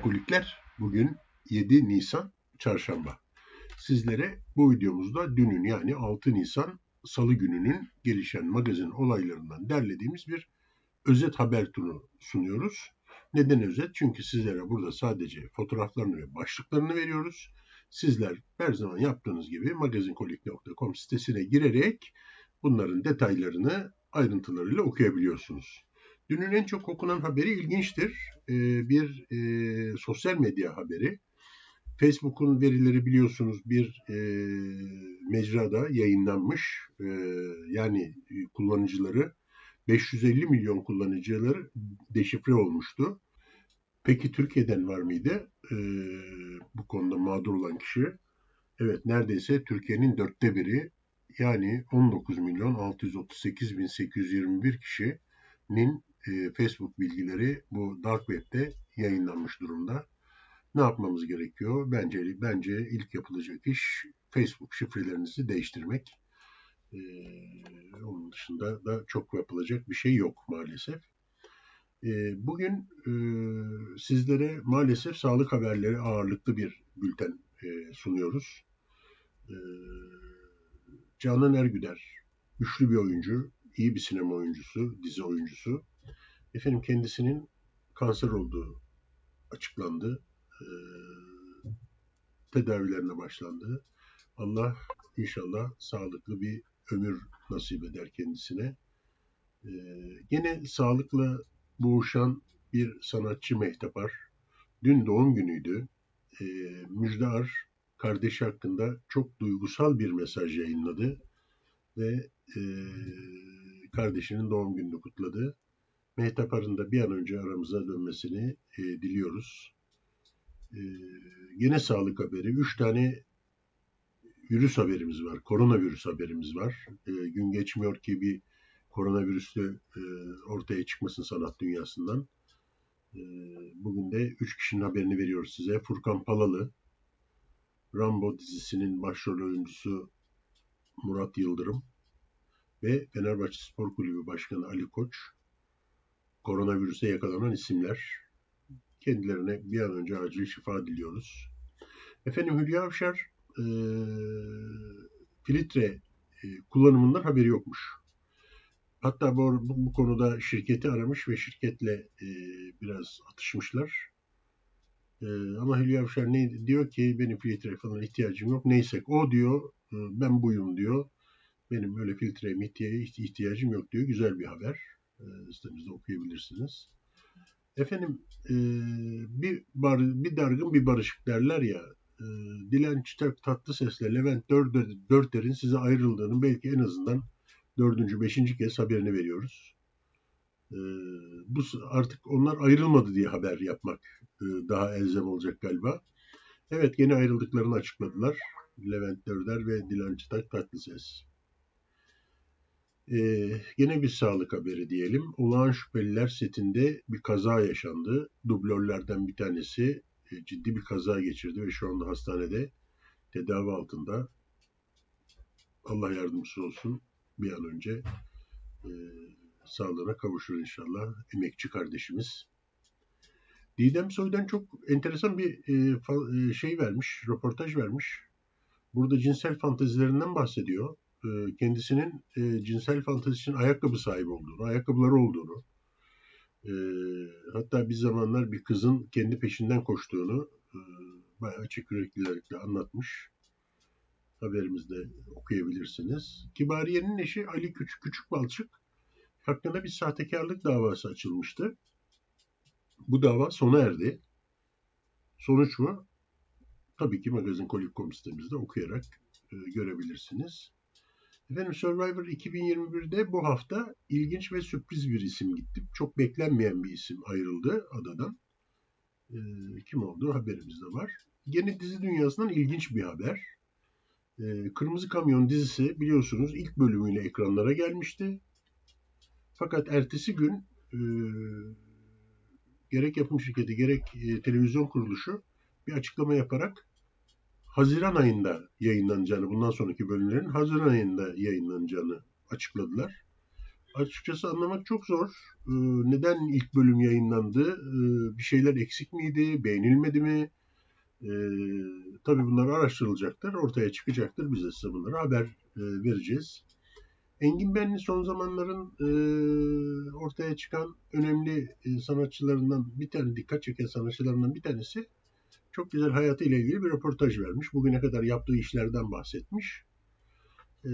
Melankolikler bugün 7 Nisan Çarşamba. Sizlere bu videomuzda dünün yani 6 Nisan Salı gününün gelişen magazin olaylarından derlediğimiz bir özet haber turu sunuyoruz. Neden özet? Çünkü sizlere burada sadece fotoğraflarını ve başlıklarını veriyoruz. Sizler her zaman yaptığınız gibi magazinkolik.com sitesine girerek bunların detaylarını ayrıntılarıyla okuyabiliyorsunuz. Dünün en çok okunan haberi ilginçtir. Ee, bir e, sosyal medya haberi. Facebook'un verileri biliyorsunuz bir e, mecrada yayınlanmış. E, yani kullanıcıları 550 milyon kullanıcıları deşifre olmuştu. Peki Türkiye'den var mıydı e, bu konuda mağdur olan kişi? Evet neredeyse Türkiye'nin dörtte biri yani 19 milyon 638 bin 821 kişinin e, Facebook bilgileri bu Dark Web'de yayınlanmış durumda. Ne yapmamız gerekiyor? Bence bence ilk yapılacak iş Facebook şifrelerinizi değiştirmek. Ee, onun dışında da çok yapılacak bir şey yok maalesef. Ee, bugün e, sizlere maalesef sağlık haberleri ağırlıklı bir bülten e, sunuyoruz. Ee, Canan Ergüder, güçlü bir oyuncu, iyi bir sinema oyuncusu, dizi oyuncusu. Efendim kendisinin kanser olduğu açıklandı. Ee, tedavilerine başlandı. Allah inşallah sağlıklı bir ömür nasip eder kendisine. Ee, gene sağlıkla boğuşan bir sanatçı Mehtapar. Dün doğum günüydü. Ee, Müjde kardeşi hakkında çok duygusal bir mesaj yayınladı ve e, kardeşinin doğum gününü kutladı. Mehtap Ar'ın da bir an önce aramıza dönmesini e, diliyoruz. E, yine sağlık haberi. Üç tane virüs haberimiz var. Koronavirüs haberimiz var. E, gün geçmiyor ki bir koronavirüsü e, ortaya çıkmasın sanat dünyasından. E, bugün de üç kişinin haberini veriyoruz size. Furkan Palalı, Rambo dizisinin başrol oyuncusu Murat Yıldırım ve Fenerbahçe Spor Kulübü Başkanı Ali Koç koronavirüse yakalanan isimler. Kendilerine bir an önce acil şifa diliyoruz. Efendim Hülya Avşar e, filtre e, kullanımından haberi yokmuş. Hatta bu, bu, bu konuda şirketi aramış ve şirketle e, biraz atışmışlar. E, ama Hülya Avşar ne diyor ki benim filtre falan ihtiyacım yok. Neyse o diyor e, ben buyum diyor. Benim öyle filtreye ihtiyacım yok diyor. Güzel bir haber. Sitemizde okuyabilirsiniz. Efendim e, bir, bar, bir dargın bir barışık derler ya e, Dilan Çiçek tatlı sesle Levent Dörder'in size ayrıldığını belki en azından dördüncü, beşinci kez haberini veriyoruz. E, bu artık onlar ayrılmadı diye haber yapmak e, daha elzem olacak galiba. Evet yeni ayrıldıklarını açıkladılar. Levent Dörder ve Dilan Çıtak Tatlıses. Ee, yine bir sağlık haberi diyelim. Olağan şüpheliler setinde bir kaza yaşandı. Dublörlerden bir tanesi e, ciddi bir kaza geçirdi ve şu anda hastanede tedavi altında. Allah yardımcısı olsun bir an önce e, sağlığına kavuşur inşallah emekçi kardeşimiz. Didem Soy'dan çok enteresan bir e, e şey vermiş, röportaj vermiş. Burada cinsel fantezilerinden bahsediyor. E, kendisinin e, cinsel fantezi için ayakkabı sahibi olduğunu, ayakkabıları olduğunu, e, hatta bir zamanlar bir kızın kendi peşinden koştuğunu bayağı açık yüreklilikle anlatmış. Haberimizde okuyabilirsiniz. Kibariye'nin eşi Ali Küçük Küçük Balçık hakkında bir sahtekarlık davası açılmıştı. Bu dava sona erdi. Sonuç mu? Tabii ki magazin kolik.com sitemizde okuyarak görebilirsiniz. Efendim Survivor 2021'de bu hafta ilginç ve sürpriz bir isim gitti. Çok beklenmeyen bir isim ayrıldı adadan. Ee, kim olduğu haberimizde var. Gene dizi dünyasından ilginç bir haber. Ee, Kırmızı Kamyon dizisi biliyorsunuz ilk bölümüyle ekranlara gelmişti. Fakat ertesi gün e, gerek yapım şirketi gerek e, televizyon kuruluşu bir açıklama yaparak Haziran ayında yayınlanacağını, bundan sonraki bölümlerin Haziran ayında yayınlanacağını açıkladılar. Açıkçası anlamak çok zor. Ee, Neden ilk bölüm yayınlandı? Ee, Bir şeyler eksik miydi? Beğenilmedi mi? Ee, tabii bunlar araştırılacaktır, ortaya çıkacaktır. Biz de size bunları haber e, vereceğiz. Engin Benli son zamanların e, ortaya çıkan önemli e, sanatçılarından bir tane, dikkat çeken sanatçılarından bir tanesi çok güzel hayatıyla ilgili bir röportaj vermiş. Bugüne kadar yaptığı işlerden bahsetmiş. E,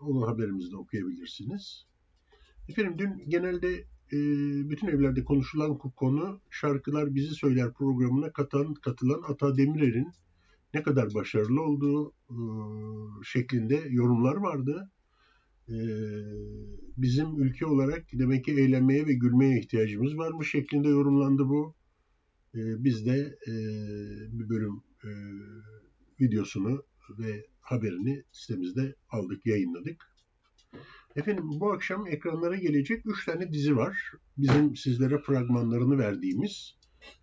onun haberimizi de okuyabilirsiniz. Efendim dün genelde e, bütün evlerde konuşulan konu Şarkılar Bizi Söyler programına katan, katılan Ata Demirer'in ne kadar başarılı olduğu e, şeklinde yorumlar vardı. E, bizim ülke olarak demek ki eğlenmeye ve gülmeye ihtiyacımız varmış şeklinde yorumlandı bu. E, biz de e, bir bölüm e, videosunu ve haberini sitemizde aldık, yayınladık. Efendim bu akşam ekranlara gelecek 3 tane dizi var. Bizim sizlere fragmanlarını verdiğimiz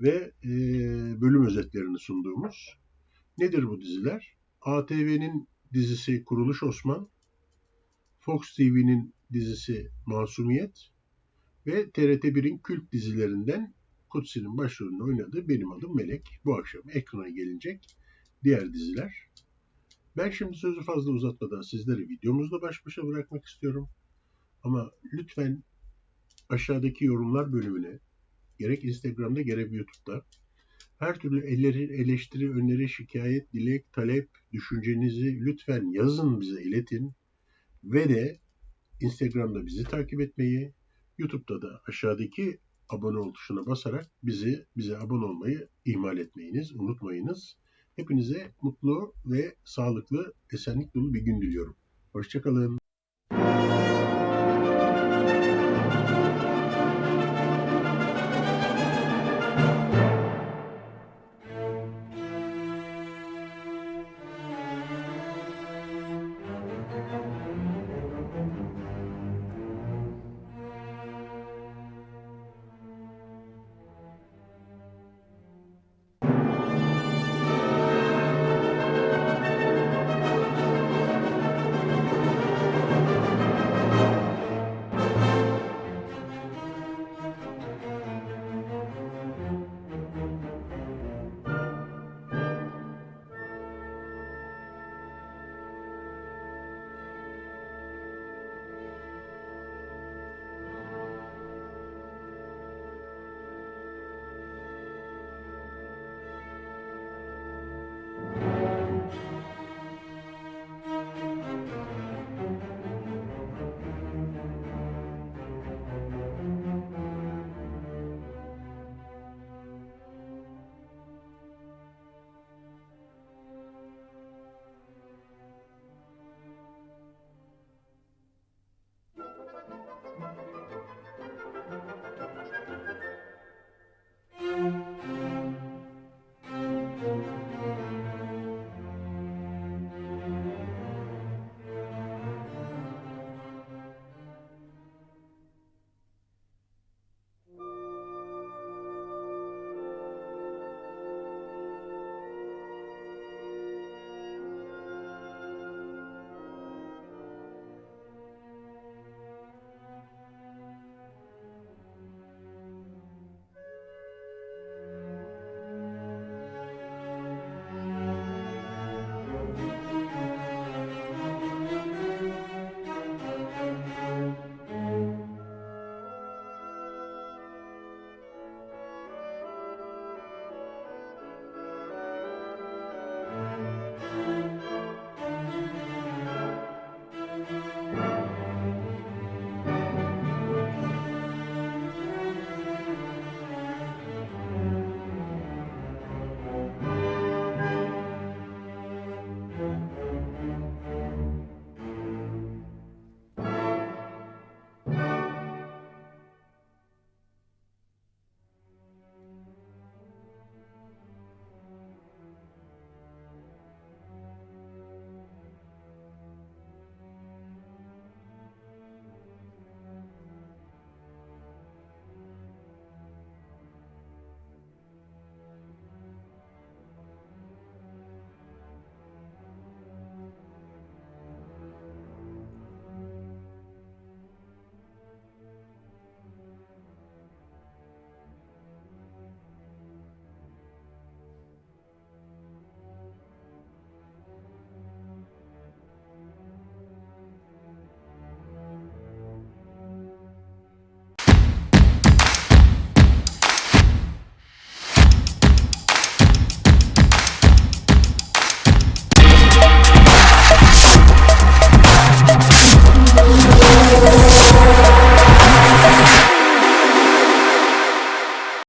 ve e, bölüm özetlerini sunduğumuz. Nedir bu diziler? ATV'nin dizisi Kuruluş Osman, Fox TV'nin dizisi Masumiyet ve TRT1'in kült dizilerinden Kutsi'nin başrolünde oynadığı Benim Adım Melek. Bu akşam ekrana gelecek diğer diziler. Ben şimdi sözü fazla uzatmadan sizleri videomuzla baş başa bırakmak istiyorum. Ama lütfen aşağıdaki yorumlar bölümüne gerek Instagram'da gerek YouTube'da her türlü elleri, eleştiri, öneri, şikayet, dilek, talep, düşüncenizi lütfen yazın bize iletin. Ve de Instagram'da bizi takip etmeyi, YouTube'da da aşağıdaki abone ol tuşuna basarak bizi bize abone olmayı ihmal etmeyiniz, unutmayınız. Hepinize mutlu ve sağlıklı, esenlik dolu bir gün diliyorum. Hoşçakalın.